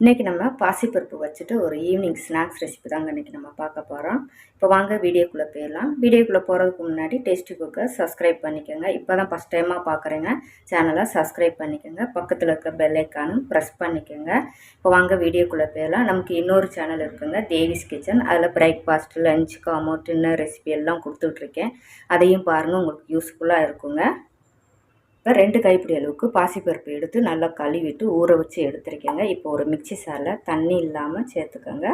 இன்றைக்கி நம்ம பாசிப்பருப்பு வச்சுட்டு ஒரு ஈவினிங் ஸ்நாக்ஸ் ரெசிபி தாங்க இன்றைக்கி நம்ம பார்க்க போகிறோம் இப்போ வாங்க வீடியோக்குள்ளே போயிடலாம். வீடியோக்குள்ளே போகிறதுக்கு முன்னாடி டேஸ்டி குக்கை சப்ஸ்கிரைப் பண்ணிக்கோங்க. இப்போ தான் ஃபஸ்ட் டைமாக பார்க்குறேங்க சேனலை சப்ஸ்கிரைப் பண்ணிக்கோங்க. பக்கத்தில் இருக்க பெல்லைக்கானும் ப்ரெஸ் பண்ணிக்கோங்க. இப்போ வாங்க வீடியோக்குள்ளே போயிடலாம். நமக்கு இன்னொரு சேனல் இருக்குங்க தேவிஸ் கிச்சன் அதில் பிரேக்ஃபாஸ்ட் லஞ்ச் காமோ டின்னர் ரெசிபி எல்லாம் கொடுத்துட்ருக்கேன் அதையும் பாருங்கள் உங்களுக்கு யூஸ்ஃபுல்லாக இருக்குங்க. இப்போ ரெண்டு கைப்பிடி அளவுக்கு பாசிப்பருப்பு எடுத்து நல்லா கழுவிட்டு ஊற வச்சு எடுத்துருக்கேங்க. இப்போ ஒரு மிக்சி சாரில் தண்ணி இல்லாமல் சேர்த்துக்கோங்க.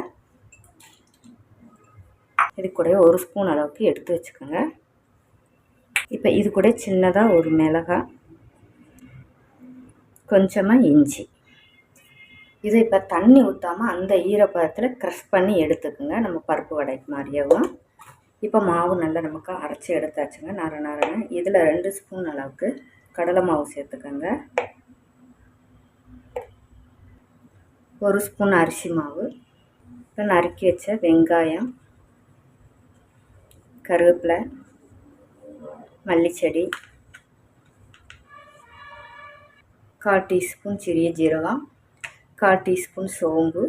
இது கூட ஒரு ஸ்பூன் அளவுக்கு எடுத்து வச்சுக்கோங்க. இப்போ இது கூட சின்னதாக ஒரு மிளகாய் கொஞ்சமாக இஞ்சி. இதை இப்போ தண்ணி ஊற்றாமல் அந்த ஈரப்பதத்தில் க்ரஷ் பண்ணி எடுத்துக்கோங்க. நம்ம பருப்பு வடைக்கு மாதிரியவும் இப்போ மாவு நல்லா நமக்கு அரைச்சி எடுத்தாச்சுங்க. நர நரன்னு. இதில் ரெண்டு ஸ்பூன் அளவுக்கு கடலை மாவு சேர்த்துக்கோங்க. ஒரு ஸ்பூன் அரிசி மாவு. இப்போ நறுக்கி வச்ச வெங்காயம் கருவேப்பிலை மல்லிச்செடி கால் டீஸ்பூன் சிறிய ஜீரகம் கால் டீஸ்பூன் சோம்பு.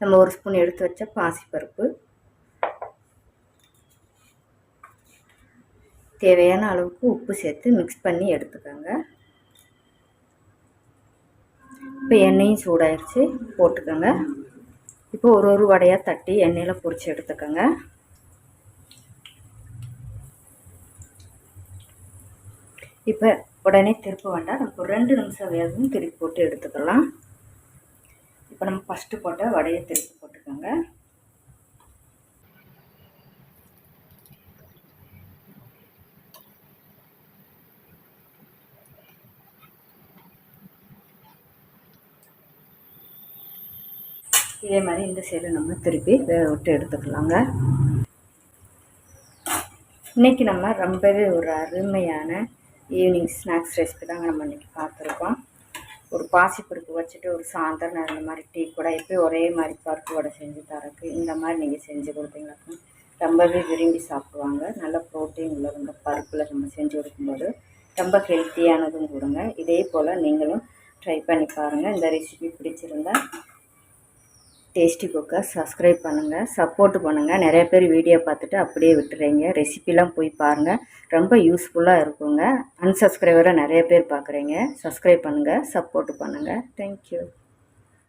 நம்ம ஒரு ஸ்பூன் எடுத்து வச்ச பாசிப்பருப்பு. தேவையான அளவுக்கு உப்பு சேர்த்து மிக்ஸ் பண்ணி எடுத்துக்கோங்க. இப்போ எண்ணெயும் சூடாயிருச்சு போட்டுக்கோங்க. இப்போ ஒரு ஒரு வடையாக தட்டி எண்ணெயில் பொரித்து எடுத்துக்கோங்க. இப்போ உடனே திருப்ப வேண்டாம் நமக்கு ஒரு ரெண்டு நிமிஷம் வேகவும் திருப்பி போட்டு எடுத்துக்கலாம். இப்போ நம்ம ஃபஸ்ட்டு போட்ட வடையை திருப்பி போட்டுக்கோங்க. இதே மாதிரி இந்த சைடு நம்ம திருப்பி வேக விட்டு எடுத்துக்கலாங்க. இன்றைக்கி நம்ம ரொம்பவே ஒரு அருமையான ஈவினிங் ஸ்நாக்ஸ் ரெசிபி தாங்க நம்ம இன்றைக்கி பார்த்துருக்கோம். ஒரு பாசிப்பருப்பு வச்சுட்டு ஒரு சாயந்தரம் இந்த மாதிரி டீ கூட எப்போயும் ஒரே மாதிரி பருப்பு வடை செஞ்சு தரக்கு. இந்த மாதிரி நீங்கள் செஞ்சு கொடுத்தீங்களாக்கா ரொம்பவே விரும்பி சாப்பிடுவாங்க. நல்ல ப்ரோட்டீன் உள்ள பருப்பில் நம்ம செஞ்சு கொடுக்கும்போது ரொம்ப ஹெல்த்தியானதும் கொடுங்க. இதே போல் நீங்களும் ட்ரை பண்ணி பாருங்கள் இந்த ரெசிபி பிடிச்சிருந்தா டேஸ்டி குக்கை சப்ஸ்கிரைப் பண்ணுங்கள் சப்போர்ட் பண்ணுங்கள் நிறைய பேர் வீடியோ பார்த்துட்டு அப்படியே விட்டுறீங்க. ரெசிபிலாம் போய் பாருங்கள் ரொம்ப யூஸ்ஃபுல்லாக இருக்குங்க. அன்சப்ஸ்கிரைபராக நிறைய பேர் பார்க்குறீங்க. சப்ஸ்கிரைப் பண்ணுங்கள் சப்போர்ட் பண்ணுங்கள் தேங்க்யூ